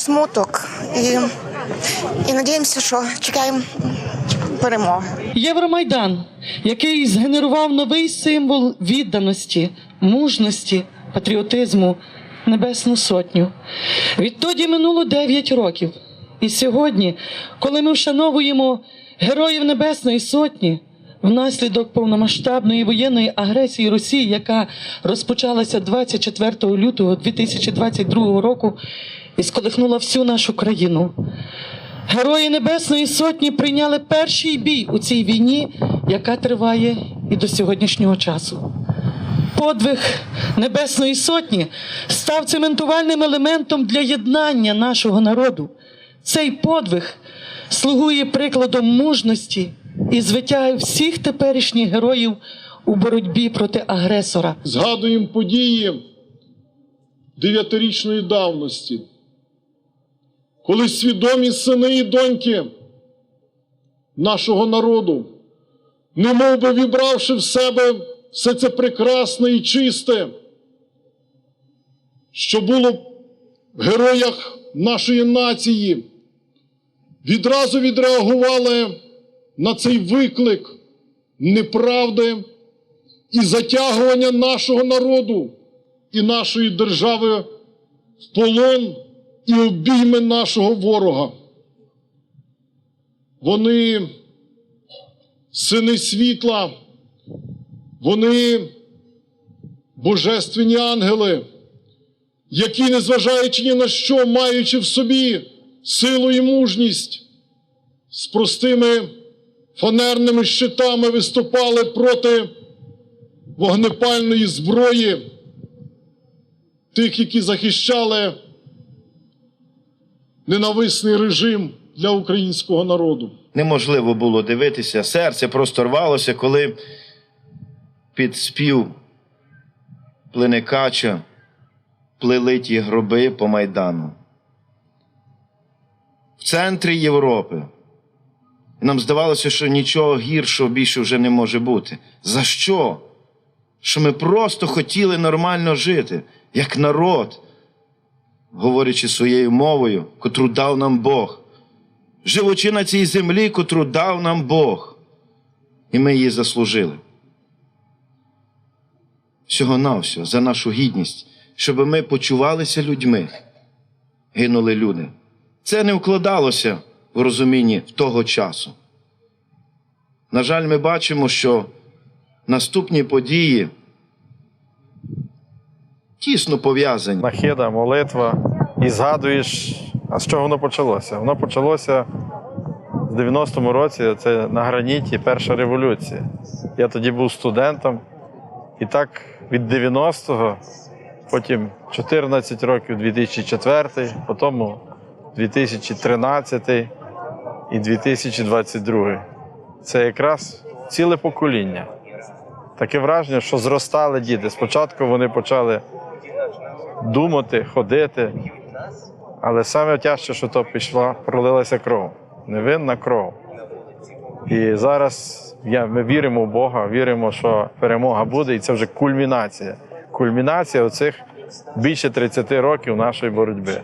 смуток і, і надіємося, що чекаємо перемоги. Євромайдан, який згенерував новий символ відданості, мужності, патріотизму, Небесну Сотню. Відтоді минуло 9 років. І сьогодні, коли ми вшановуємо Героїв Небесної Сотні, внаслідок повномасштабної воєнної агресії Росії, яка розпочалася 24 лютого 2022 року і сколихнула всю нашу країну. Герої Небесної Сотні прийняли перший бій у цій війні, яка триває і до сьогоднішнього часу. Подвиг Небесної Сотні став цементувальним елементом для єднання нашого народу. Цей подвиг слугує прикладом мужності і звитяги всіх теперішніх героїв у боротьбі проти агресора. Згадуємо події дев'ятирічної давності, коли свідомі сини і доньки нашого народу, немов би вібравши в себе все це прекрасне і чисте, що було в героях нашої нації, відразу відреагували на цей виклик неправди і затягування нашого народу і нашої держави в полон і обійми нашого ворога. Вони сини світла, вони божественні ангели, які, незважаючи ні на що, маючи в собі силу і мужність, з простими фанерними щитами виступали проти вогнепальної зброї, тих, які захищали ненависний режим для українського народу. неможливо було дивитися. Серце просто рвалося, коли під спів плиникача плели ті гроби по Майдану. В центрі Європи. Нам здавалося, що нічого гіршого більше вже не може бути. За що? Що ми просто хотіли нормально жити, як народ, говорячи своєю мовою, котру дав нам Бог живучи на цій землі, котру дав нам Бог, і ми її заслужили. Всього навсього за нашу гідність, щоб ми почувалися людьми, гинули люди. Це не вкладалося в розумінні того часу. На жаль, ми бачимо, що наступні події тісно пов'язані. нахида, молитва, і згадуєш, а з чого воно почалося? Воно почалося в 90-му році, це на граніті перша революція. Я тоді був студентом, і так від 90-го, потім 14 років 2004, потім 2013 і 2022. Це якраз ціле покоління. Таке враження, що зростали діти. Спочатку вони почали думати, ходити. Але саме тяжче, що то пішла, пролилася кров, невинна кров. І зараз я, ми віримо в Бога, віримо, що перемога буде, і це вже кульмінація. Кульмінація оцих більше 30 років нашої боротьби.